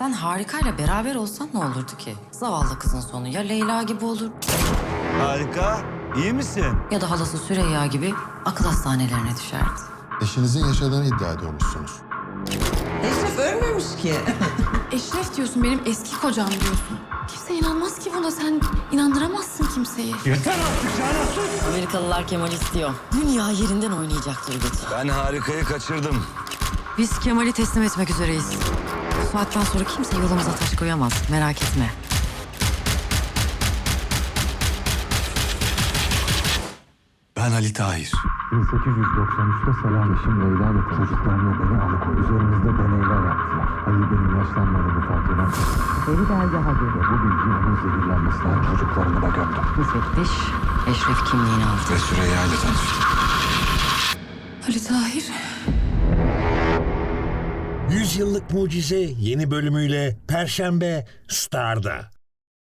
Sen harikayla beraber olsan ne olurdu ki? Zavallı kızın sonu ya Leyla gibi olur Harika. İyi misin? ya da halası Süreyya gibi akıl hastanelerine düşerdi. Eşinizin yaşadığını iddia ediyormuşsunuz. Eşref ölmemiş ki. Eşref diyorsun benim eski kocam diyorsun. Kimse inanmaz ki buna sen inandıramazsın kimseyi. Amerikalılar Kemal istiyor. Dünya yerinden oynayacak Turgut. Ben harikayı kaçırdım. Biz Kemal'i teslim etmek üzereyiz. Bu saatten sonra kimse yolumuza taş koyamaz. Merak etme. Ben Ali Tahir. 1893'te Selam eşim Leyla ile çocuklarımla beni alıkoydu. Üzerimizde deneyler yaptılar. Ali benim yaşlanmadığımı fark eden Beni dergaha göre bu bilgi onun zehirlenmesinden çocuklarımı da gömdüm. Müfettiş Eşref kimliğini aldı. Ve Süreyya ile tanıştım. Ali Tahir. Yüzyıllık Mucize yeni bölümüyle Perşembe Star'da.